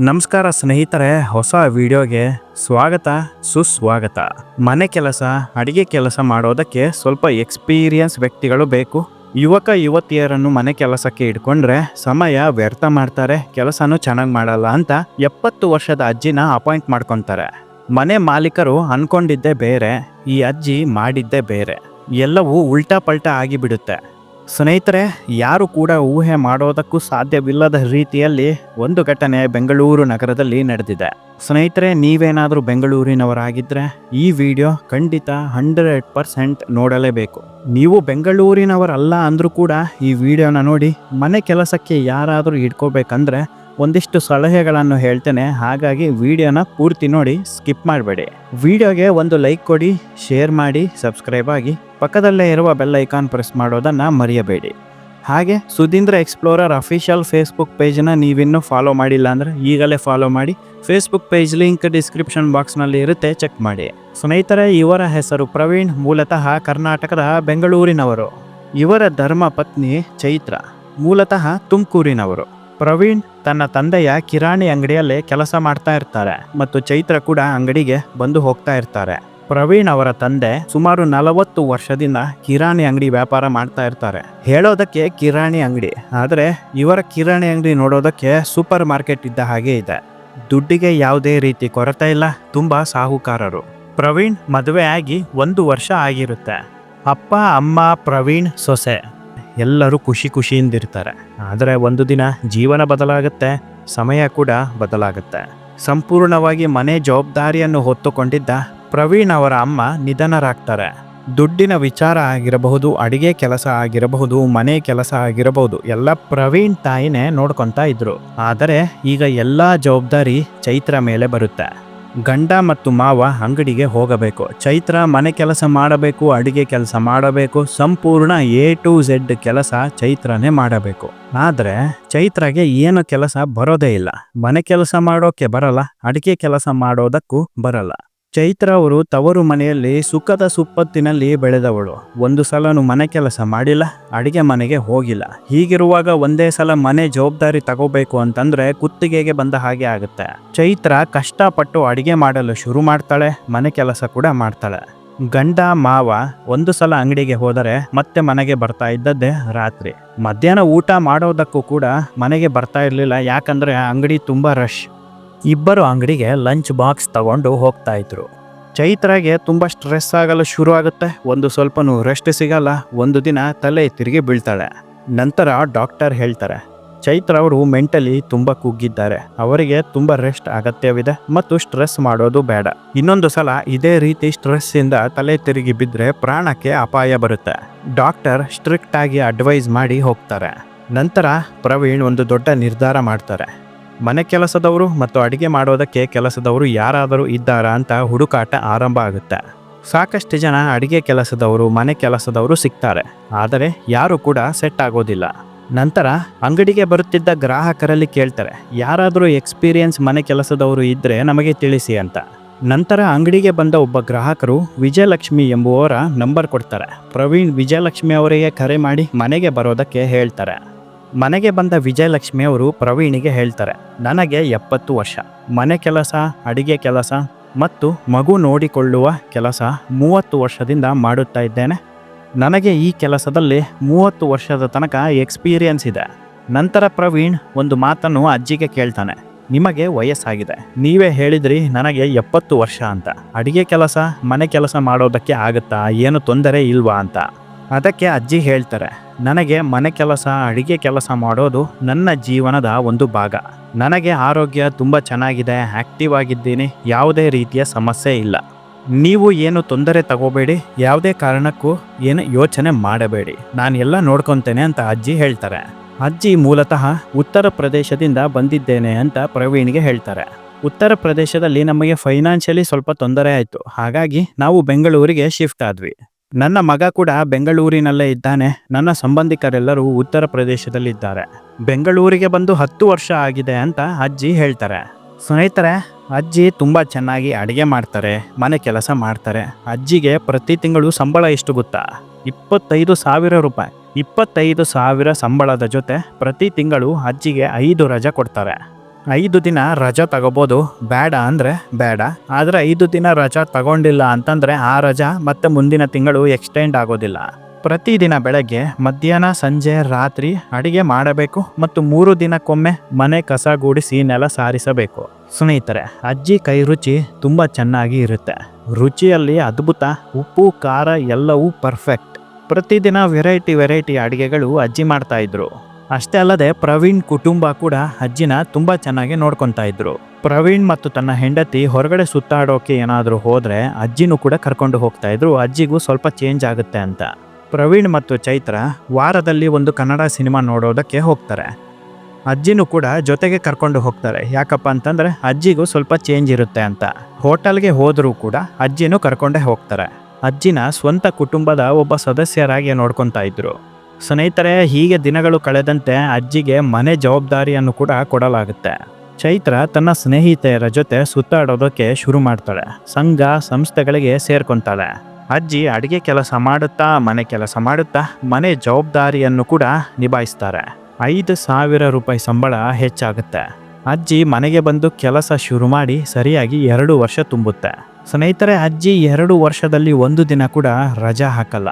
ನಮಸ್ಕಾರ ಸ್ನೇಹಿತರೆ, ಹೊಸ ವಿಡಿಯೋಗೆ ಸ್ವಾಗತ, ಸುಸ್ವಾಗತ. ಮನೆ ಕೆಲಸ, ಅಡಿಗೆ ಕೆಲಸ ಮಾಡೋದಕ್ಕೆ ಸ್ವಲ್ಪ ಎಕ್ಸ್ಪೀರಿಯನ್ಸ್ ವ್ಯಕ್ತಿಗಳು ಬೇಕು. ಯುವಕ, ಯುವತಿಯರನ್ನು ಮನೆ ಕೆಲಸಕ್ಕೆ ಇಟ್ಕೊಂಡ್ರೆ ಸಮಯ ವ್ಯರ್ಥ ಮಾಡ್ತಾರೆ, ಕೆಲಸನೂ ಚೆನ್ನಾಗಿ ಮಾಡಲ್ಲ ಅಂತ ಎಪ್ಪತ್ತು ವರ್ಷದ ಅಜ್ಜಿನ ಅಪಾಯಿಂಟ್ ಮಾಡ್ಕೊತಾರೆ. ಮನೆ ಮಾಲೀಕರು ಅನ್ಕೊಂಡಿದ್ದೇ ಬೇರೆ, ಈ ಅಜ್ಜಿ ಮಾಡಿದ್ದೇ ಬೇರೆ. ಎಲ್ಲವೂ ಉಲ್ಟಾ ಪಲ್ಟಾ ಆಗಿಬಿಡುತ್ತೆ. ಸ್ನೇಹಿತರೆ, ಯಾರು ಕೂಡ ಊಹೆ ಮಾಡೋದಕ್ಕೂ ಸಾಧ್ಯವಿಲ್ಲದ ರೀತಿಯಲ್ಲಿ ಒಂದು ಘಟನೆ ಬೆಂಗಳೂರು ನಗರದಲ್ಲಿ ನಡೆದಿದೆ. ಸ್ನೇಹಿತರೆ, ನೀವೇನಾದರೂ ಬೆಂಗಳೂರಿನವರಾಗಿದ್ದರೆ ಈ ವಿಡಿಯೋ ಖಂಡಿತ ಹಂಡ್ರೆಡ್ ಪರ್ಸೆಂಟ್ ನೋಡಲೇಬೇಕು. ನೀವು ಬೆಂಗಳೂರಿನವರಲ್ಲ ಅಂದರೂ ಕೂಡ ಈ ವಿಡಿಯೋನ ನೋಡಿ ಮನೆ ಕೆಲಸಕ್ಕೆ ಯಾರಾದರೂ ಇಟ್ಕೋಬೇಕಂದ್ರೆ ಒಂದಿಷ್ಟು ಸಲಹೆಗಳನ್ನು ಹೇಳ್ತೇನೆ. ಹಾಗಾಗಿ ವಿಡಿಯೋನ ಪೂರ್ತಿ ನೋಡಿ, ಸ್ಕಿಪ್ ಮಾಡಬೇಡಿ. ವಿಡಿಯೋಗೆ ಒಂದು ಲೈಕ್ ಕೊಡಿ, ಶೇರ್ ಮಾಡಿ, ಸಬ್ಸ್ಕ್ರೈಬ್ ಆಗಿ. ಪಕ್ಕದಲ್ಲೇ ಇರುವ ಬೆಲ್ ಐಕಾನ್ ಪ್ರೆಸ್ ಮಾಡೋದನ್ನು ಮರೆಯಬೇಡಿ. ಹಾಗೆ ಸುಧೀಂದ್ರ ಎಕ್ಸ್ಪ್ಲೋರರ್ ಅಫಿಷಿಯಲ್ ಫೇಸ್ಬುಕ್ ಪೇಜನ್ನು ನೀವಿನ್ನೂ ಫಾಲೋ ಮಾಡಿಲ್ಲ ಅಂದರೆ ಈಗಲೇ ಫಾಲೋ ಮಾಡಿ. ಫೇಸ್ಬುಕ್ ಪೇಜ್ ಲಿಂಕ್ ಡಿಸ್ಕ್ರಿಪ್ಷನ್ ಬಾಕ್ಸ್ನಲ್ಲಿ ಇರುತ್ತೆ, ಚೆಕ್ ಮಾಡಿ. ಸ್ನೇಹಿತರೆ, ಇವರ ಹೆಸರು ಪ್ರವೀಣ್, ಮೂಲತಃ ಕರ್ನಾಟಕದ ಬೆಂಗಳೂರಿನವರು. ಇವರ ಧರ್ಮ ಪತ್ನಿ ಚೈತ್ರ, ಮೂಲತಃ ತುಮಕೂರಿನವರು. ಪ್ರವೀಣ್ ತನ್ನ ತಂದೆಯ ಕಿರಾಣಿ ಅಂಗಡಿಯಲ್ಲಿ ಕೆಲಸ ಮಾಡ್ತಾ ಇರ್ತಾರೆ ಮತ್ತು ಚೈತ್ರ ಕೂಡ ಅಂಗಡಿಗೆ ಬಂದು ಹೋಗ್ತಾ ಇರ್ತಾರೆ. ಪ್ರವೀಣ್ ಅವರ ತಂದೆ ಸುಮಾರು ನಲವತ್ತು ವರ್ಷದಿಂದ ಕಿರಾಣಿ ಅಂಗಡಿ ವ್ಯಾಪಾರ ಮಾಡ್ತಾ ಇರ್ತಾರೆ. ಹೇಳೋದಕ್ಕೆ ಕಿರಾಣಿ ಅಂಗಡಿ, ಆದರೆ ಇವರ ಕಿರಾಣಿ ಅಂಗಡಿ ನೋಡೋದಕ್ಕೆ ಸೂಪರ್ ಮಾರ್ಕೆಟ್ ಇದ್ದ ಹಾಗೆ ಇದೆ. ದುಡ್ಡಿಗೆ ಯಾವುದೇ ರೀತಿ ಕೊರತೆ ಇಲ್ಲ, ತುಂಬಾ ಸಾಹುಕಾರರು. ಪ್ರವೀಣ್ ಮದುವೆ ಆಗಿ ಒಂದು ವರ್ಷ ಆಗಿರುತ್ತೆ. ಅಪ್ಪ, ಅಮ್ಮ, ಪ್ರವೀಣ್, ಸೊಸೆ. ಎಲ್ಲರೂ ಖುಷಿ ಖುಷಿಯಿಂದ ಇರ್ತಾರೆ. ಆದರೆ ಒಂದು ದಿನ ಜೀವನ ಬದಲಾಗುತ್ತೆ, ಸಮಯ ಕೂಡ ಬದಲಾಗುತ್ತೆ. ಸಂಪೂರ್ಣವಾಗಿ ಮನೆ ಜವಾಬ್ದಾರಿಯನ್ನು ಹೊತ್ತುಕೊಂಡಿದ್ದ ಪ್ರವೀಣ್ ಅವರ ಅಮ್ಮ ನಿಧನರಾಗ್ತಾರೆ. ದುಡ್ಡಿನ ವಿಚಾರ ಆಗಿರಬಹುದು, ಅಡಿಗೆ ಕೆಲಸ ಆಗಿರಬಹುದು, ಮನೆ ಕೆಲಸ ಆಗಿರಬಹುದು, ಎಲ್ಲ ಪ್ರವೀಣ್ ತಾಯಿನೇ ನೋಡ್ಕೊತಾ ಇದ್ರು. ಆದರೆ ಈಗ ಎಲ್ಲ ಜವಾಬ್ದಾರಿ ಚೈತ್ರ ಮೇಲೆ ಬರುತ್ತೆ. ಗಂಡ ಮತ್ತು ಮಾವ ಅಂಗಡಿಗೆ ಹೋಗಬೇಕು. ಚೈತ್ರ ಮನೆ ಕೆಲಸ ಮಾಡಬೇಕು, ಅಡುಗೆ ಕೆಲಸ ಮಾಡಬೇಕು, ಸಂಪೂರ್ಣ ಎ ಟು ಝೆಡ್ ಕೆಲಸ ಚೈತ್ರನೇ ಮಾಡಬೇಕು. ಆದರೆ ಚೈತ್ರಗೆ ಏನು ಕೆಲಸ ಬರೋದೇ ಇಲ್ಲ. ಮನೆ ಕೆಲಸ ಮಾಡೋಕೆ ಬರಲ್ಲ, ಅಡುಗೆ ಕೆಲಸ ಮಾಡೋದಕ್ಕೂ ಬರಲ್ಲ. ಚೈತ್ರ ಅವರು ತವರು ಮನೆಯಲ್ಲಿ ಸುಖದ ಸುಪ್ಪತ್ತಿನಲ್ಲಿ ಬೆಳೆದವಳು. ಒಂದು ಸಲನು ಮನೆ ಕೆಲಸ ಮಾಡಿಲ್ಲ, ಅಡಿಗೆ ಮನೆಗೆ ಹೋಗಿಲ್ಲ. ಹೀಗಿರುವಾಗ ಒಂದೇ ಸಲ ಮನೆ ಜವಾಬ್ದಾರಿ ತಗೋಬೇಕು ಅಂತಂದ್ರೆ ಕುತ್ತಿಗೆಗೆ ಬಂದ ಹಾಗೆ ಆಗುತ್ತೆ. ಚೈತ್ರ ಕಷ್ಟಪಟ್ಟು ಅಡಿಗೆ ಮಾಡಲು ಶುರು ಮಾಡ್ತಾಳೆ, ಮನೆ ಕೆಲಸ ಕೂಡ ಮಾಡ್ತಾಳೆ. ಗಂಡ, ಮಾವ ಒಂದು ಸಲ ಅಂಗಡಿಗೆ ಹೋದರೆ ಮತ್ತೆ ಮನೆಗೆ ಬರ್ತಾ ಇದ್ದದ್ದೇ ರಾತ್ರಿ. ಮಧ್ಯಾಹ್ನ ಊಟ ಮಾಡೋದಕ್ಕೂ ಕೂಡ ಮನೆಗೆ ಬರ್ತಾ ಇರಲಿಲ್ಲ, ಯಾಕಂದ್ರೆ ಅಂಗಡಿ ತುಂಬಾ ರಶ್ ಇಬ್ಬರು ಅಂಗಡಿಗೆ ಲಂಚ್ ಬಾಕ್ಸ್ ತಗೊಂಡು ಹೋಗ್ತಾ ಇದ್ರು. ಚೈತ್ರಾಗೆ ತುಂಬ ಸ್ಟ್ರೆಸ್ ಆಗಲು ಶುರು ಆಗುತ್ತೆ. ಒಂದು ಸ್ವಲ್ಪನೂ ರೆಸ್ಟ್ ಸಿಗಲ್ಲ. ಒಂದು ದಿನ ತಲೆ ತಿರುಗಿ ಬೀಳ್ತಾಳೆ. ನಂತರ ಡಾಕ್ಟರ್ ಹೇಳ್ತಾರೆ, ಚೈತ್ರ ಅವರು ಮೆಂಟಲಿ ತುಂಬ ಕುಗ್ಗಿದ್ದಾರೆ. ಅವರಿಗೆ ತುಂಬ ರೆಸ್ಟ್ ಅಗತ್ಯವಿದೆ ಮತ್ತು ಸ್ಟ್ರೆಸ್ ಮಾಡೋದು ಬೇಡ. ಇನ್ನೊಂದು ಸಲ ಇದೇ ರೀತಿ ಸ್ಟ್ರೆಸ್ ಇಂದ ತಲೆ ತಿರುಗಿ ಬಿದ್ದರೆ ಪ್ರಾಣಕ್ಕೆ ಅಪಾಯ ಬರುತ್ತೆ. ಡಾಕ್ಟರ್ ಸ್ಟ್ರಿಕ್ಟ್ ಆಗಿ ಅಡ್ವೈಸ್ ಮಾಡಿ ಹೋಗ್ತಾರೆ. ನಂತರ ಪ್ರವೀಣ್ ಒಂದು ದೊಡ್ಡ ನಿರ್ಧಾರ ಮಾಡ್ತಾರೆ. ಮನೆ ಕೆಲಸದವರು ಮತ್ತು ಅಡಿಗೆ ಮಾಡೋದಕ್ಕೆ ಕೆಲಸದವರು ಯಾರಾದರೂ ಇದ್ದಾರಾ ಅಂತ ಹುಡುಕಾಟ ಆರಂಭ ಆಗುತ್ತೆ. ಸಾಕಷ್ಟು ಜನ ಅಡಿಗೆ ಕೆಲಸದವರು, ಮನೆ ಕೆಲಸದವರು ಸಿಗ್ತಾರೆ. ಆದರೆ ಯಾರು ಕೂಡ ಸೆಟ್ ಆಗೋದಿಲ್ಲ. ನಂತರ ಅಂಗಡಿಗೆ ಬರುತ್ತಿದ್ದ ಗ್ರಾಹಕರಲ್ಲಿ ಕೇಳ್ತಾರೆ, ಯಾರಾದರೂ ಎಕ್ಸ್ಪೀರಿಯನ್ಸ್ ಮನೆ ಕೆಲಸದವರು ಇದ್ದರೆ ನಮಗೆ ತಿಳಿಸಿ ಅಂತ. ನಂತರ ಅಂಗಡಿಗೆ ಬಂದ ಒಬ್ಬ ಗ್ರಾಹಕರು, ವಿಜಯಲಕ್ಷ್ಮಿ ಎಂಬುವವರ ನಂಬರ್ ಕೊಡ್ತಾರೆ. ಪ್ರವೀಣ್ ವಿಜಯಲಕ್ಷ್ಮಿ ಅವರಿಗೆ ಕರೆ ಮಾಡಿ ಮನೆಗೆ ಬರೋದಕ್ಕೆ ಹೇಳ್ತಾರೆ. ಮನೆಗೆ ಬಂದ ವಿಜಯಲಕ್ಷ್ಮಿ ಅವರು ಪ್ರವೀಣಿಗೆ ಹೇಳ್ತಾರೆ, ನನಗೆ ಎಪ್ಪತ್ತು ವರ್ಷ. ಮನೆ ಕೆಲಸ, ಅಡಿಗೆ ಕೆಲಸ ಮತ್ತು ಮಗು ನೋಡಿಕೊಳ್ಳುವ ಕೆಲಸ ಮೂವತ್ತು ವರ್ಷದಿಂದ ಮಾಡುತ್ತಾ ಇದ್ದೇನೆ. ನನಗೆ ಈ ಕೆಲಸದಲ್ಲಿ ಮೂವತ್ತು ವರ್ಷದ ತನಕ ಎಕ್ಸ್ಪೀರಿಯನ್ಸ್ ಇದೆ. ನಂತರ ಪ್ರವೀಣ್ ಒಂದು ಮಾತನ್ನು ಅಜ್ಜಿಗೆ ಕೇಳ್ತಾನೆ, ನಿಮಗೆ ವಯಸ್ಸಾಗಿದೆ. ನೀವೇ ಹೇಳಿದ್ರಿ ನನಗೆ ಎಪ್ಪತ್ತು ವರ್ಷ ಅಂತ. ಅಡಿಗೆ ಕೆಲಸ, ಮನೆ ಕೆಲಸ ಮಾಡೋದಕ್ಕೆ ಆಗುತ್ತಾ? ಏನು ತೊಂದರೆ ಇಲ್ವಾ? ಅಂತ. ಅದಕ್ಕೆ ಅಜ್ಜಿ ಹೇಳ್ತಾರೆ, ನನಗೆ ಮನೆ ಕೆಲಸ, ಅಡಿಗೆ ಕೆಲಸ ಮಾಡೋದು ನನ್ನ ಜೀವನದ ಒಂದು ಭಾಗ. ನನಗೆ ಆರೋಗ್ಯ ತುಂಬ ಚೆನ್ನಾಗಿದೆ ಆಕ್ಟಿವ್ ಆಗಿದ್ದೀನಿ, ಯಾವುದೇ ರೀತಿಯ ಸಮಸ್ಯೆ ಇಲ್ಲ. ನೀವು ಏನು ತೊಂದರೆ ತಗೋಬೇಡಿ, ಯಾವುದೇ ಕಾರಣಕ್ಕೂ ಏನು ಯೋಚನೆ ಮಾಡಬೇಡಿ. ನಾನು ಎಲ್ಲ ನೋಡ್ಕೊತೇನೆ, ಅಂತ ಅಜ್ಜಿ ಹೇಳ್ತಾರೆ. ಅಜ್ಜಿ ಮೂಲತಃ ಉತ್ತರ ಪ್ರದೇಶದಿಂದ ಬಂದಿದ್ದೇನೆ ಅಂತ ಪ್ರವೀಣ್ಗೆ ಹೇಳ್ತಾರೆ. ಉತ್ತರ ಪ್ರದೇಶದಲ್ಲಿ ನಮಗೆ ಫೈನಾನ್ಷಿಯಲಿ ಸ್ವಲ್ಪ ತೊಂದರೆ ಆಯಿತು. ಹಾಗಾಗಿ ನಾವು ಬೆಂಗಳೂರಿಗೆ ಶಿಫ್ಟ್ ಆದ್ವಿ. ನನ್ನ ಮಗ ಕೂಡ ಬೆಂಗಳೂರಿನಲ್ಲೇ ಇದ್ದಾನೆ. ನನ್ನ ಸಂಬಂಧಿಕರೆಲ್ಲರೂ ಉತ್ತರ ಪ್ರದೇಶದಲ್ಲಿದ್ದಾರೆ. ಬೆಂಗಳೂರಿಗೆ ಬಂದು ಹತ್ತು ವರ್ಷ ಆಗಿದೆ ಅಂತ ಅಜ್ಜಿ ಹೇಳ್ತಾರೆ. ಸ್ನೇಹಿತರೆ, ಅಜ್ಜಿ ತುಂಬ ಚೆನ್ನಾಗಿ ಅಡುಗೆ ಮಾಡ್ತಾರೆ, ಮನೆ ಕೆಲಸ ಮಾಡ್ತಾರೆ. ಅಜ್ಜಿಗೆ ಪ್ರತಿ ತಿಂಗಳು ಸಂಬಳ ಎಷ್ಟು ಗೊತ್ತಾ? ಇಪ್ಪತ್ತೈದು ಸಾವಿರ ರೂಪಾಯಿ. ಇಪ್ಪತ್ತೈದು ಸಾವಿರ ಸಂಬಳದ ಜೊತೆ ಪ್ರತಿ ತಿಂಗಳು ಅಜ್ಜಿಗೆ ಐದು ರಜೆ ಕೊಡ್ತಾರೆ. ಐದು ದಿನ ರಜಾ ತಗೋಬೋದು. ಬೇಡ ಅಂದರೆ ಬೇಡ. ಆದರೆ ಐದು ದಿನ ರಜಾ ತಗೊಂಡಿಲ್ಲ ಅಂತಂದರೆ ಆ ರಜಾ ಮತ್ತೆ ಮುಂದಿನ ತಿಂಗಳು ಎಕ್ಸ್ಟೆಂಡ್ ಆಗೋದಿಲ್ಲ. ಪ್ರತಿದಿನ ಬೆಳಗ್ಗೆ, ಮಧ್ಯಾಹ್ನ, ಸಂಜೆ, ರಾತ್ರಿ ಅಡಿಗೆ ಮಾಡಬೇಕು ಮತ್ತು ಮೂರು ದಿನಕ್ಕೊಮ್ಮೆ ಮನೆ ಕಸ ಗೂಡಿಸಿ ನೆಲ ಸಾರಿಸಬೇಕು. ಸ್ನೇಹಿತರೆ, ಅಜ್ಜಿ ಕೈ ರುಚಿ ತುಂಬ ಚೆನ್ನಾಗಿ ಇರುತ್ತೆ. ರುಚಿಯಲ್ಲಿ ಅದ್ಭುತ ಉಪ್ಪು, ಖಾರ ಎಲ್ಲವೂ ಪರ್ಫೆಕ್ಟ್ ಪ್ರತಿದಿನ ವೆರೈಟಿ ವೆರೈಟಿ ಅಡುಗೆಗಳು ಅಜ್ಜಿ ಮಾಡ್ತಾ ಇದ್ರು. ಅಷ್ಟೇ ಅಲ್ಲದೆ ಪ್ರವೀಣ್ ಕುಟುಂಬ ಕೂಡ ಅಜ್ಜಿನ ತುಂಬ ಚೆನ್ನಾಗಿ ನೋಡ್ಕೊತಾ ಇದ್ರು. ಪ್ರವೀಣ್ ಮತ್ತು ತನ್ನ ಹೆಂಡತಿ ಹೊರಗಡೆ ಸುತ್ತಾಡೋಕೆ ಏನಾದರೂ ಹೋದರೆ ಅಜ್ಜಿನೂ ಕೂಡ ಕರ್ಕೊಂಡು ಹೋಗ್ತಾ ಇದ್ರು. ಅಜ್ಜಿಗೂ ಸ್ವಲ್ಪ ಚೇಂಜ್ ಆಗುತ್ತೆ ಅಂತ. ಪ್ರವೀಣ್ ಮತ್ತು ಚೈತ್ರ ವಾರದಲ್ಲಿ ಒಂದು ಕನ್ನಡ ಸಿನಿಮಾ ನೋಡೋದಕ್ಕೆ ಹೋಗ್ತಾರೆ. ಅಜ್ಜಿನೂ ಕೂಡ ಜೊತೆಗೆ ಕರ್ಕೊಂಡು ಹೋಗ್ತಾರೆ. ಯಾಕಪ್ಪ ಅಂತಂದ್ರೆ ಅಜ್ಜಿಗೂ ಸ್ವಲ್ಪ ಚೇಂಜ್ ಇರುತ್ತೆ ಅಂತ. ಹೋಟೆಲ್ಗೆ ಹೋದರೂ ಕೂಡ ಅಜ್ಜಿನೂ ಕರ್ಕೊಂಡೇ ಹೋಗ್ತಾರೆ. ಅಜ್ಜಿನ ಸ್ವಂತ ಕುಟುಂಬದ ಒಬ್ಬ ಸದಸ್ಯರಾಗಿ ನೋಡ್ಕೊತಾ ಇದ್ರು. ಸ್ನೇಹಿತರೆ, ಹೀಗೆ ದಿನಗಳು ಕಳೆದಂತೆ ಅಜ್ಜಿಗೆ ಮನೆ ಜವಾಬ್ದಾರಿಯನ್ನು ಕೂಡ ಕೊಡಲಾಗುತ್ತೆ. ಚೈತ್ರ ತನ್ನ ಸ್ನೇಹಿತೆಯರ ಜೊತೆ ಸುತ್ತಾಡೋದಕ್ಕೆ ಶುರು ಮಾಡ್ತಾಳೆ. ಸಂಘ, ಸಂಸ್ಥೆಗಳಿಗೆ ಸೇರ್ಕೊಂತಾಳೆ. ಅಜ್ಜಿ ಅಡುಗೆ ಕೆಲಸ ಮಾಡುತ್ತಾ, ಮನೆ ಕೆಲಸ ಮಾಡುತ್ತಾ, ಮನೆ ಜವಾಬ್ದಾರಿಯನ್ನು ಕೂಡ ನಿಭಾಯಿಸ್ತಾರೆ. ಐದು ಸಾವಿರ ರೂಪಾಯಿ ಸಂಬಳ ಹೆಚ್ಚಾಗುತ್ತೆ. ಅಜ್ಜಿ ಮನೆಗೆ ಬಂದು ಕೆಲಸ ಶುರು ಮಾಡಿ ಸರಿಯಾಗಿ ಎರಡು ವರ್ಷ ತುಂಬುತ್ತೆ. ಸ್ನೇಹಿತರೆ, ಅಜ್ಜಿ ಎರಡು ವರ್ಷದಲ್ಲಿ ಒಂದು ದಿನ ಕೂಡ ರಜಾ ಹಾಕಲ್ಲ.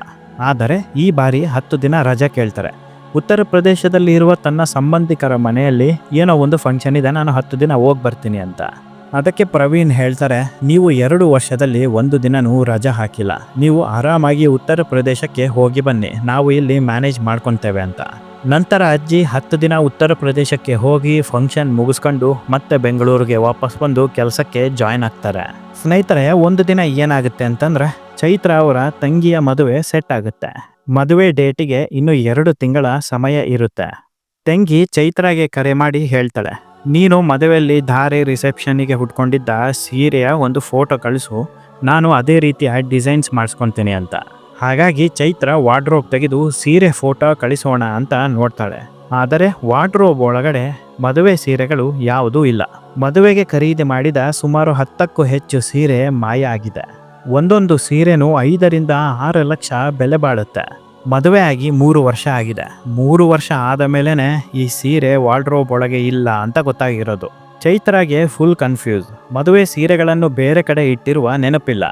ಆದರೆ ಈ ಬಾರಿ ಹತ್ತು ದಿನ ರಜೆ ಕೇಳ್ತಾರೆ. ಉತ್ತರ ಪ್ರದೇಶದಲ್ಲಿ ಇರುವ ತನ್ನ ಸಂಬಂಧಿಕರ ಮನೆಯಲ್ಲಿ ಏನೋ ಒಂದು ಫಂಕ್ಷನ್ ಇದೆ, ನಾನು ಹತ್ತು ದಿನ ಹೋಗಿ ಬರ್ತೀನಿ ಅಂತ. ಅದಕ್ಕೆ ಪ್ರವೀಣ್ ಹೇಳ್ತಾರೆ, ನೀವು ಎರಡು ವರ್ಷದಲ್ಲಿ ಒಂದು ದಿನನೂ ರಜಾ ಹಾಕಿಲ್ಲ. ನೀವು ಆರಾಮಾಗಿ ಉತ್ತರ ಪ್ರದೇಶಕ್ಕೆ ಹೋಗಿ ಬನ್ನಿ. ನಾವು ಇಲ್ಲಿ ಮ್ಯಾನೇಜ್ ಮಾಡ್ಕೊತೇವೆ ಅಂತ. ನಂತರ ಅಜ್ಜಿ ಹತ್ತು ದಿನ ಉತ್ತರ ಪ್ರದೇಶಕ್ಕೆ ಹೋಗಿ ಫಂಕ್ಷನ್ ಮುಗಿಸ್ಕೊಂಡು ಮತ್ತೆ ಬೆಂಗಳೂರಿಗೆ ವಾಪಸ್ ಬಂದು ಕೆಲಸಕ್ಕೆ ಜಾಯ್ನ್ ಆಗ್ತಾರೆ. ಸ್ನೇಹಿತರೆ, ಒಂದು ದಿನ ಏನಾಗುತ್ತೆ ಅಂತಂದ್ರೆ, ಚೈತ್ರ ಅವರ ತಂಗಿಯ ಮದುವೆ ಸೆಟ್ ಆಗುತ್ತೆ. ಮದುವೆ ಡೇಟಿಗೆ ಇನ್ನು ಎರಡು ತಿಂಗಳ ಸಮಯ ಇರುತ್ತೆ. ತಂಗಿ ಚೈತ್ರಾಗೆ ಕರೆ ಮಾಡಿ ಹೇಳ್ತಾಳೆ, ನೀನು ಮದುವೆಯಲ್ಲಿ ಧಾರೆ ರಿಸೆಪ್ಷನ್ನಿಗೆ ಹುಟ್ಕೊಂಡಿದ್ದ ಸೀರೆಯ ಒಂದು ಫೋಟೋ ಕಳಿಸು, ನಾನು ಅದೇ ರೀತಿಯ ಡಿಸೈನ್ಸ್ ಮಾಡಿಸ್ಕೊತೀನಿ ಅಂತ. ಹಾಗಾಗಿ ಚೈತ್ರ ವಾರ್ಡ್ರೋಬ್ ತೆಗೆದು ಸೀರೆ ಫೋಟೋ ಕಳಿಸೋಣ ಅಂತ ನೋಡ್ತಾಳೆ. ಆದರೆ ವಾರ್ಡ್ರೋಬ್ ಒಳಗಡೆ ಮದುವೆ ಸೀರೆಗಳು ಯಾವುದೂ ಇಲ್ಲ. ಮದುವೆಗೆ ಖರೀದಿ ಮಾಡಿದ ಸುಮಾರು ಹತ್ತಕ್ಕೂ ಹೆಚ್ಚು ಸೀರೆ ಮಾಯ ಆಗಿದೆ. ಒಂದೊಂದು ಸೀರೆನೂ ಐದರಿಂದ ಆರು ಲಕ್ಷ ಬೆಲೆ ಬಾಳುತ್ತೆ. ಮದುವೆ ಆಗಿ ಮೂರು ವರ್ಷ ಆಗಿದೆ. ಮೂರು ವರ್ಷ ಆದ ಮೇಲೇ ಈ ಸೀರೆ ವಾರ್ಡ್ರೋಬ್ ಒಳಗೆ ಇಲ್ಲ ಅಂತ ಗೊತ್ತಾಗಿರೋದು. ಚೈತ್ರಾಗೆ ಫುಲ್ ಕನ್ಫ್ಯೂಸ್ ಮದುವೆ ಸೀರೆಗಳನ್ನು ಬೇರೆ ಕಡೆ ಇಟ್ಟಿರುವ ನೆನಪಿಲ್ಲ.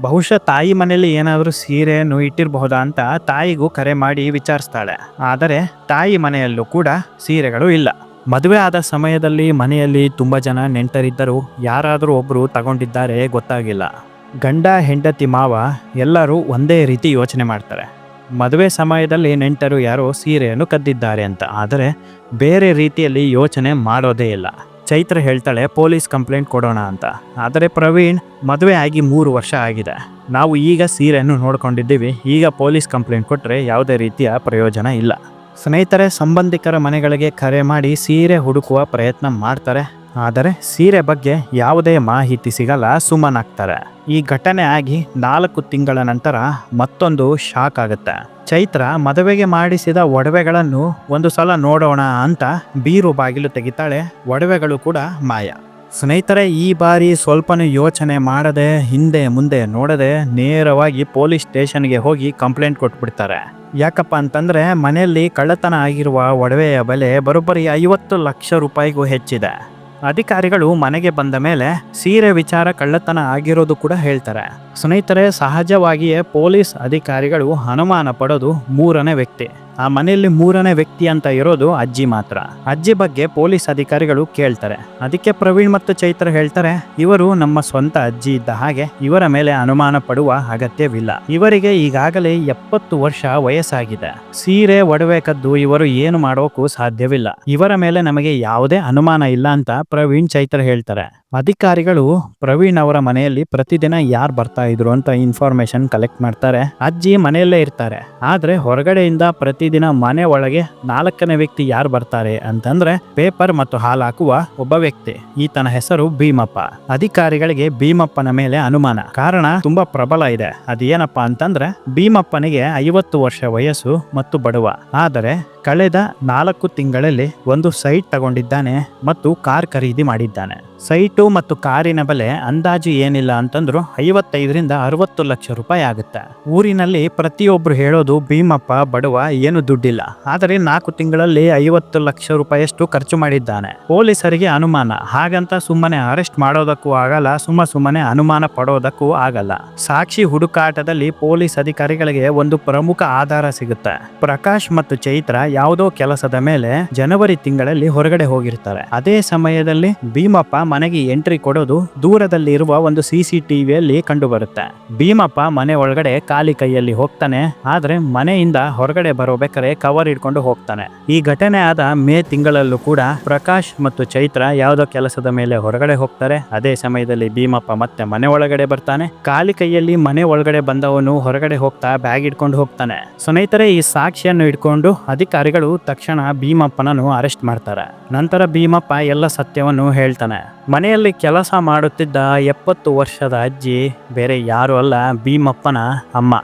ಬಹುಶಃ ತಾಯಿ ಮನೆಯಲ್ಲಿ ಏನಾದರೂ ಸೀರೆಯನ್ನು ಇಟ್ಟಿರಬಹುದಾ ಅಂತ ತಾಯಿಗೂ ಕರೆ ಮಾಡಿ ವಿಚಾರಿಸ್ತಾಳೆ. ಆದರೆ ತಾಯಿ ಮನೆಯಲ್ಲೂ ಕೂಡ ಸೀರೆಗಳು ಇಲ್ಲ. ಮದುವೆ ಆದ ಸಮಯದಲ್ಲಿ ಮನೆಯಲ್ಲಿ ತುಂಬ ಜನ ನೆಂಟರಿದ್ದರೂ ಯಾರಾದರೂ ಒಬ್ಬರು ತಗೊಂಡಿದ್ದಾರೆ ಗೊತ್ತಾಗಿಲ್ಲ. ಗಂಡ, ಹೆಂಡತಿ, ಮಾವ ಎಲ್ಲರೂ ಒಂದೇ ರೀತಿ ಯೋಚನೆ ಮಾಡ್ತಾರೆ. ಮದುವೆ ಸಮಯದಲ್ಲಿ ನೆಂಟರು ಯಾರೋ ಸೀರೆಯನ್ನು ಕದ್ದಿದ್ದಾರೆ ಅಂತ. ಆದರೆ ಬೇರೆ ರೀತಿಯಲ್ಲಿ ಯೋಚನೆ ಮಾಡೋದೇ ಇಲ್ಲ. ಚೈತ್ರ ಹೇಳ್ತಾಳೆ, ಪೊಲೀಸ್ ಕಂಪ್ಲೇಂಟ್ ಕೊಡೋಣ ಅಂತ. ಆದರೆ ಪ್ರವೀಣ್, ಮದುವೆ ಆಗಿ ಮೂರು ವರ್ಷ ಆಗಿದೆ. ನಾವು ಈಗ ಸೀರೆಯನ್ನು ನೋಡ್ಕೊಂಡಿದ್ದೀವಿ. ಈಗ ಪೊಲೀಸ್ ಕಂಪ್ಲೇಂಟ್ ಕೊಟ್ಟರೆ ಯಾವುದೇ ರೀತಿಯ ಪ್ರಯೋಜನ ಇಲ್ಲ. ಸ್ನೇಹಿತರೆ, ಸಂಬಂಧಿಕರ ಮನೆಗಳಿಗೆ ಕರೆ ಮಾಡಿ ಸೀರೆ ಹುಡುಕುವ ಪ್ರಯತ್ನ ಮಾಡ್ತಾರೆ. ಆದರೆ ಸೀರೆ ಬಗ್ಗೆ ಯಾವುದೇ ಮಾಹಿತಿ ಸಿಗಲ್ಲ, ಸುಮ್ಮನಾಗ್ತಾರೆ. ಈ ಘಟನೆ ಆಗಿ ನಾಲ್ಕು ತಿಂಗಳ ನಂತರ ಮತ್ತೊಂದು ಶಾಕ್ ಆಗುತ್ತೆ. ಚೈತ್ರ ಮದುವೆಗೆ ಮಾಡಿಸಿದ ಒಡವೆಗಳನ್ನು ಒಂದು ಸಲ ನೋಡೋಣ ಅಂತ ಬೀರು ಬಾಗಿಲು ತೆಗಿತಾಳೆ. ಒಡವೆಗಳು ಕೂಡ ಮಾಯ. ಸ್ನೇಹಿತರೆ, ಈ ಬಾರಿ ಸ್ವಲ್ಪನೂ ಯೋಚನೆ ಮಾಡದೆ, ಹಿಂದೆ ಮುಂದೆ ನೋಡದೆ ನೇರವಾಗಿ ಪೊಲೀಸ್ ಸ್ಟೇಷನ್ಗೆ ಹೋಗಿ ಕಂಪ್ಲೇಂಟ್ ಕೊಟ್ಬಿಡ್ತಾರೆ. ಯಾಕಪ್ಪ ಅಂತಂದ್ರೆ, ಮನೆಯಲ್ಲಿ ಕಳ್ಳತನ ಆಗಿರುವ ಒಡವೆಯ ಬೆಲೆ ಬರೋಬ್ಬರಿ ಐವತ್ತು ಲಕ್ಷ ರೂಪಾಯಿಗೂ ಹೆಚ್ಚಿದೆ. ಅಧಿಕಾರಿಗಳು ಮನೆಗೆ ಬಂದ ಮೇಲೆ ಸೀರೆ ವಿಚಾರ ಕಳ್ಳತನ ಆಗಿರೋದು ಕೂಡ ಹೇಳ್ತಾರೆ. ಸ್ನೇಹಿತರೆ, ಸಹಜವಾಗಿಯೇ ಪೊಲೀಸ್ ಅಧಿಕಾರಿಗಳು ಅನುಮಾನ ಪಡೋದು ಮೂರನೇ ವ್ಯಕ್ತಿ. ಆ ಮನೆಯಲ್ಲಿ ಮೂರನೇ ವ್ಯಕ್ತಿ ಅಂತ ಇರೋದು ಅಜ್ಜಿ ಮಾತ್ರ. ಅಜ್ಜಿ ಬಗ್ಗೆ ಪೊಲೀಸ್ ಅಧಿಕಾರಿಗಳು ಕೇಳ್ತಾರೆ. ಅದಕ್ಕೆ ಪ್ರವೀಣ್ ಮತ್ತು ಚೈತ್ರ ಹೇಳ್ತಾರೆ, ಇವರು ನಮ್ಮ ಸ್ವಂತ ಅಜ್ಜಿ ಇದ್ದ ಹಾಗೆ ಇವರ ಮೇಲೆ ಅನುಮಾನ ಪಡುವ ಅಗತ್ಯವಿಲ್ಲ. ಇವರಿಗೆ ಈಗಾಗಲೇ ಎಪ್ಪತ್ತು ವರ್ಷ ವಯಸ್ಸಾಗಿದೆ. ಸೀರೆ, ಒಡವೆ ಕದ್ದು ಇವರು ಏನು ಮಾಡೋಕು ಸಾಧ್ಯವಿಲ್ಲ. ಇವರ ಮೇಲೆ ನಮಗೆ ಯಾವುದೇ ಅನುಮಾನ ಇಲ್ಲ ಅಂತ ಪ್ರವೀಣ್ ಚೈತ್ರ ಹೇಳ್ತಾರೆ. ಅಧಿಕಾರಿಗಳು ಪ್ರವೀಣ್ ಅವರ ಮನೆಯಲ್ಲಿ ಪ್ರತಿದಿನ ಯಾರು ಬರ್ತಾ ಇದ್ರು ಅಂತ ಇನ್ಫಾರ್ಮೇಶನ್ ಕಲೆಕ್ಟ್ ಮಾಡ್ತಾರೆ. ಅಜ್ಜಿ ಮನೆಯಲ್ಲೇ ಇರ್ತಾರೆ. ಆದ್ರೆ ಹೊರಗಡೆಯಿಂದ ಪ್ರತಿದಿನ ಮನೆ ಒಳಗೆ ನಾಲ್ಕನೇ ವ್ಯಕ್ತಿ ಯಾರು ಬರ್ತಾರೆ ಅಂತಂದ್ರೆ ಪೇಪರ್ ಮತ್ತು ಹಾಲು ಹಾಕುವ ಒಬ್ಬ ವ್ಯಕ್ತಿ. ಈತನ ಹೆಸರು ಭೀಮಪ್ಪ. ಅಧಿಕಾರಿಗಳಿಗೆ ಭೀಮಪ್ಪನ ಮೇಲೆ ಅನುಮಾನ. ಕಾರಣ ತುಂಬಾ ಪ್ರಬಲ ಇದೆ. ಅದೇನಪ್ಪ ಅಂತಂದ್ರೆ ಭೀಮಪ್ಪನಿಗೆ ಐವತ್ತು ವರ್ಷ ವಯಸ್ಸು ಮತ್ತು ಬಡವ. ಆದರೆ ಕಳೆದ ನಾಲ್ಕು ತಿಂಗಳಲ್ಲಿ ಒಂದು ಸೈಟ್ ತಗೊಂಡಿದ್ದಾನೆ ಮತ್ತು ಕಾರ್ ಖರೀದಿ ಮಾಡಿದ್ದಾನೆ. ಸೈಟು ಮತ್ತು ಕಾರಿನ ಬೆಲೆ ಅಂದಾಜು ಏನಿಲ್ಲ ಅಂತಂದ್ರು ಐವತ್ತೈದರಿಂದ ಅರವತ್ತು ಲಕ್ಷ ರೂಪಾಯಿ ಆಗುತ್ತೆ. ಊರಿನಲ್ಲಿ ಪ್ರತಿಯೊಬ್ರು ಹೇಳೋದು, ಭೀಮಪ್ಪ, ಬಡವ, ಏನು ದುಡ್ಡಿಲ್ಲ. ಆದರೆ ನಾಲ್ಕು ತಿಂಗಳಲ್ಲಿ ಐವತ್ತು ಲಕ್ಷ ರೂಪಾಯಿಯಷ್ಟು ಖರ್ಚು ಮಾಡಿದ್ದಾನೆ. ಪೊಲೀಸರಿಗೆ ಅನುಮಾನ. ಹಾಗಂತ ಸುಮ್ಮನೆ ಅರೆಸ್ಟ್ ಮಾಡೋದಕ್ಕೂ ಆಗಲ್ಲ, ಸುಮ್ಮ ಸುಮ್ಮನೆ ಅನುಮಾನ ಪಡೋದಕ್ಕೂ ಆಗಲ್ಲ. ಸಾಕ್ಷಿ ಹುಡುಕಾಟದಲ್ಲಿ ಪೊಲೀಸ್ ಅಧಿಕಾರಿಗಳಿಗೆ ಒಂದು ಪ್ರಮುಖ ಆಧಾರ ಸಿಗುತ್ತೆ. ಪ್ರಕಾಶ್ ಮತ್ತು ಚೈತ್ರ ಯಾವುದೋ ಕೆಲಸದ ಮೇಲೆ ಜನವರಿ ತಿಂಗಳಲ್ಲಿ ಹೊರಗಡೆ ಹೋಗಿರ್ತಾರೆ. ಅದೇ ಸಮಯದಲ್ಲಿ ಭೀಮಪ್ಪ ಮನೆಗೆ ಎಂಟ್ರಿ ಕೊಡೋದು ದೂರದಲ್ಲಿ ಇರುವ ಒಂದು ಸಿ ಸಿ ಟಿವಿಯಲ್ಲಿ ಕಂಡುಬರುತ್ತೆ. ಭೀಮಪ್ಪ ಮನೆ ಒಳಗಡೆ ಖಾಲಿ ಕೈಯಲ್ಲಿ ಹೋಗ್ತಾನೆ, ಆದ್ರೆ ಮನೆಯಿಂದ ಹೊರಗಡೆ ಬರೋಬೇಕಾರೆ ಕವರ್ ಇಟ್ಕೊಂಡು ಹೋಗ್ತಾನೆ. ಈ ಘಟನೆ ಆದ ಮೇ ತಿಂಗಳಲ್ಲೂ ಕೂಡ ಪ್ರಕಾಶ್ ಮತ್ತು ಚೈತ್ರ ಯಾವುದೋ ಕೆಲಸದ ಮೇಲೆ ಹೊರಗಡೆ ಹೋಗ್ತಾರೆ. ಅದೇ ಸಮಯದಲ್ಲಿ ಭೀಮಪ್ಪ ಮತ್ತೆ ಮನೆ ಒಳಗಡೆ ಬರ್ತಾನೆ. ಖಾಲಿ ಕೈಯಲ್ಲಿ ಮನೆ ಒಳಗಡೆ ಬಂದವನು ಹೊರಗಡೆ ಹೋಗ್ತಾ ಬ್ಯಾಗ್ ಇಟ್ಕೊಂಡು ಹೋಗ್ತಾನೆ. ಸ್ನೇಹಿತರೆ, ಈ ಸಾಕ್ಷಿಯನ್ನು ಇಟ್ಕೊಂಡು ಅಧಿಕಾರಿಗಳು ತಕ್ಷಣ ಭೀಮಪ್ಪನನ್ನು ಅರೆಸ್ಟ್ ಮಾಡ್ತಾರೆ. ನಂತರ ಭೀಮಪ್ಪ ಎಲ್ಲ ಸತ್ಯವನ್ನು ಹೇಳ್ತಾನೆ. ಮನೆಯಲ್ಲಿ ಕೆಲಸ ಮಾಡುತ್ತಿದ್ದ ಎಪ್ಪತ್ತು ವರ್ಷದ ಅಜ್ಜಿ, ಬೇರೆ ಯಾರು ಅಲ್ಲ, ಭೀಮಪ್ಪನ ಅಮ್ಮ.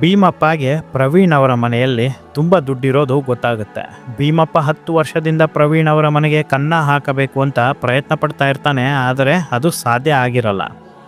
ಭೀಮಪ್ಪಗೆ ಪ್ರವೀಣ್ ಅವರ ಮನೆಯಲ್ಲಿ ತುಂಬ ದುಡ್ಡಿರೋದು ಗೊತ್ತಾಗುತ್ತೆ. ಭೀಮಪ್ಪ ಹತ್ತು ವರ್ಷದಿಂದ ಪ್ರವೀಣ್ ಅವರ ಮನೆಗೆ ಕನ್ನ ಹಾಕಬೇಕು ಅಂತ ಪ್ರಯತ್ನ ಪಡ್ತಾ ಇರ್ತಾನೆ, ಆದರೆ ಅದು ಸಾಧ್ಯ ಆಗಿರಲ್ಲ.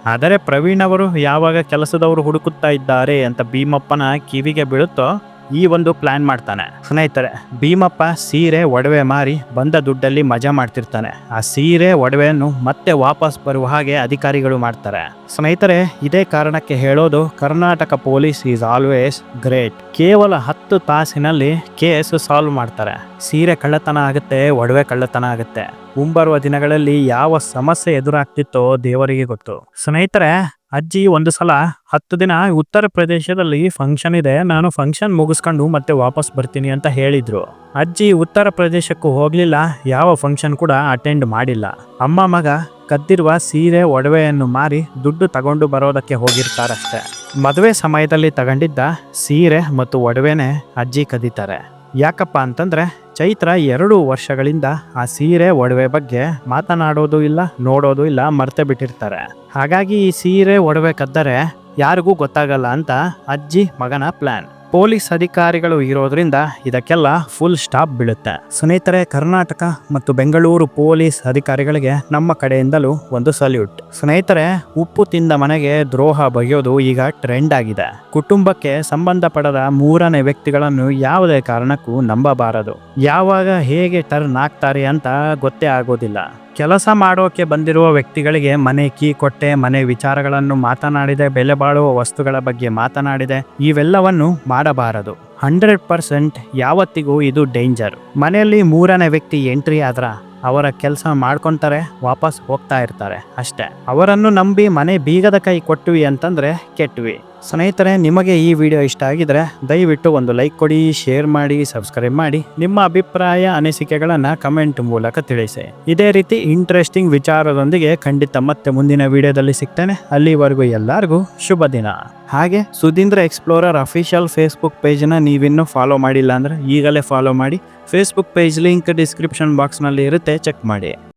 ಆದರೆ ಪ್ರವೀಣ್ ಅವರು ಯಾವಾಗ ಕೆಲಸದವರು ಹುಡುಕುತ್ತಾ ಇದ್ದಾರೆ ಅಂತ ಭೀಮಪ್ಪನ ಕಿವಿಗೆ ಬೀಳುತ್ತೋ ಈ ಒಂದು ಪ್ಲಾನ್ ಮಾಡ್ತಾನೆ. ಸ್ನೇಹಿತರೆ, ಭೀಮಪ್ಪ ಸೀರೆ, ಒಡವೆ ಮಾರಿ ಬಂದ ದುಡ್ಡಲ್ಲಿ ಮಜಾ ಮಾಡ್ತಿರ್ತಾನೆ. ಆ ಸೀರೆ, ಒಡವೆಯನ್ನು ಮತ್ತೆ ವಾಪಸ್ ಬರುವ ಹಾಗೆ ಅಧಿಕಾರಿಗಳು ಮಾಡ್ತಾರೆ. ಸ್ನೇಹಿತರೆ, ಇದೇ ಕಾರಣಕ್ಕೆ ಹೇಳೋದು, Karnataka police is always great. ಕೇವಲ ಹತ್ತು ತಾಸಿನಲ್ಲಿ ಕೇಸ್ ಸಾಲ್ವ್ ಮಾಡ್ತಾರೆ. ಸೀರೆ ಕಳ್ಳತನ ಆಗುತ್ತೆ, ಒಡವೆ ಕಳ್ಳತನ ಆಗುತ್ತೆ. ಮುಂಬರುವ ದಿನಗಳಲ್ಲಿ ಯಾವ ಸಮಸ್ಯೆ ಎದುರಾಗ್ತಿತ್ತೋ ದೇವರಿಗೆ ಗೊತ್ತು. ಸ್ನೇಹಿತರೆ ಅಜ್ಜಿ, ಒಂದು ಸಲ ಹತ್ತು ದಿನ ಉತ್ತರ ಪ್ರದೇಶದಲ್ಲಿ ಫಂಕ್ಷನ್ ಇದೆ. ನಾನು ಫಂಕ್ಷನ್ ಮುಗಿಸ್ಕೊಂಡು ಮತ್ತೆ ವಾಪಸ್ ಬರ್ತೀನಿ ಅಂತ ಹೇಳಿದ್ರು. ಅಜ್ಜಿ ಉತ್ತರ ಪ್ರದೇಶಕ್ಕೂ ಹೋಗ್ಲಿಲ್ಲ. ಯಾವ ಫಂಕ್ಷನ್ ಕೂಡ ಅಟೆಂಡ್ ಮಾಡಿಲ್ಲ. ಅಮ್ಮ ಮಗ ಕದ್ದಿರುವ ಸೀರೆ, ಒಡವೆಯನ್ನು ಮಾರಿ ದುಡ್ಡು ತಗೊಂಡು ಬರೋದಕ್ಕೆ ಹೋಗಿರ್ತಾರಷ್ಟೆ. ಮದುವೆ ಸಮಯದಲ್ಲಿ ತಗೊಂಡಿದ್ದ ಸೀರೆ ಮತ್ತು ಒಡವೆನೆ ಅಜ್ಜಿ ಕದೀತಾರೆ. ಯಾಕಪ್ಪ ಅಂತಂದ್ರೆ ಚೈತ್ರ ಎರಡು ವರ್ಷಗಳಿಂದ ಆ ಸೀರೆ ಒಡವೆ ಬಗ್ಗೆ ಮಾತನಾಡೋದು ಇಲ್ಲ, ನೋಡೋದು ಇಲ್ಲ, ಮರ್ತೆ ಬಿಟ್ಟಿರ್ತಾರೆ. ಹಾಗಾಗಿ ಈ ಸೀರೆ ಒಡವೆ ಕದ್ದರೆ ಯಾರಿಗೂ ಗೊತ್ತಾಗಲ್ಲ ಅಂತ ಅಜ್ಜಿ ಮಗನ ಪ್ಲಾನ್ ಪೊಲೀಸ್ ಅಧಿಕಾರಿಗಳು ಇರೋದ್ರಿಂದ ಇದಕ್ಕೆಲ್ಲ ಫುಲ್ ಸ್ಟಾಪ್ ಬೀಳುತ್ತೆ. ಸ್ನೇಹಿತರೆ, ಕರ್ನಾಟಕ ಮತ್ತು ಬೆಂಗಳೂರು ಪೊಲೀಸ್ ಅಧಿಕಾರಿಗಳಿಗೆ ನಮ್ಮ ಕಡೆಯಿಂದಲೂ ಒಂದು ಸಲ್ಯೂಟ್ ಸ್ನೇಹಿತರೆ, ಉಪ್ಪು ತಿಂದ ಮನೆಗೆ ದ್ರೋಹ ಬಗೆಯೋದು ಈಗ ಟ್ರೆಂಡ್ ಆಗಿದೆ. ಕುಟುಂಬಕ್ಕೆ ಸಂಬಂಧಪಡದ ಮೂರನೇ ವ್ಯಕ್ತಿಗಳನ್ನು ಯಾವುದೇ ಕಾರಣಕ್ಕೂ ನಂಬಬಾರದು. ಯಾವಾಗ ಹೇಗೆ ಟರ್ನ್ ಆಗ್ತಾರೆ ಅಂತ ಗೊತ್ತೇ ಆಗೋದಿಲ್ಲ. ಕೆಲಸ ಮಾಡೋಕೆ ಬಂದಿರುವ ವ್ಯಕ್ತಿಗಳಿಗೆ ಮನೆ ಕೀ ಕೊಟ್ಟೆ, ಮನೆ ವಿಚಾರಗಳನ್ನು ಮಾತನಾಡಿದೆ, ಬೆಲೆ ಬಾಳುವ ವಸ್ತುಗಳ ಬಗ್ಗೆ ಮಾತನಾಡಿದೆ. ಇವೆಲ್ಲವನ್ನು ಮಾಡಬಾರದು. ಹಂಡ್ರೆಡ್ ಪರ್ಸೆಂಟ್ ಯಾವತ್ತಿಗೂ ಇದು ಡೇಂಜರ್. ಮನೆಯಲ್ಲಿ ಮೂರನೇ ವ್ಯಕ್ತಿ ಎಂಟ್ರಿ ಆದ್ರ ಅವರ ಕೆಲಸ ಮಾಡ್ಕೊಂತಾರೆ, ವಾಪಸ್ ಹೋಗ್ತಾ ಇರ್ತಾರೆ ಅಷ್ಟೇ. ಅವರನ್ನು ನಂಬಿ ಮನೆ ಬೀಗದ ಕೈ ಕೊಟ್ವಿ ಅಂತಂದ್ರೆ ಕೆಟ್ವಿ. ಸ್ನೇಹಿತರೆ, ನಿಮಗೆ ಈ ವಿಡಿಯೋ ಇಷ್ಟ ಆಗಿದ್ರೆ ದಯವಿಟ್ಟು ಒಂದು ಲೈಕ್ ಕೊಡಿ, ಶೇರ್ ಮಾಡಿ, ಸಬ್ಸ್ಕ್ರೈಬ್ ಮಾಡಿ. ನಿಮ್ಮ ಅಭಿಪ್ರಾಯ, ಅನಿಸಿಕೆಗಳನ್ನು ಕಮೆಂಟ್ ಮೂಲಕ ತಿಳಿಸಿ. ಇದೇ ರೀತಿ ಇಂಟ್ರೆಸ್ಟಿಂಗ್ ವಿಚಾರದೊಂದಿಗೆ ಖಂಡಿತ ಮತ್ತೆ ಮುಂದಿನ ವಿಡಿಯೋದಲ್ಲಿ ಸಿಗ್ತೇನೆ. ಅಲ್ಲಿವರೆಗೂ ಎಲ್ಲರಿಗೂ ಶುಭ ದಿನ. ಹಾಗೆ, ಸುಧೀಂದ್ರ ಎಕ್ಸ್ಪ್ಲೋರರ್ ಅಫಿಷಿಯಲ್ ಫೇಸ್ಬುಕ್ ಪೇಜ್ನ ನೀವಿನ್ನೂ ಫಾಲೋ ಮಾಡಿಲ್ಲ ಅಂದರೆ ಈಗಲೇ ಫಾಲೋ ಮಾಡಿ. ಫೇಸ್ಬುಕ್ ಪೇಜ್ ಲಿಂಕ್ ಡಿಸ್ಕ್ರಿಪ್ಷನ್ ಬಾಕ್ಸ್ನಲ್ಲಿ ಇರುತ್ತೆ ಚೆಕ್ ಮಾಡಿ.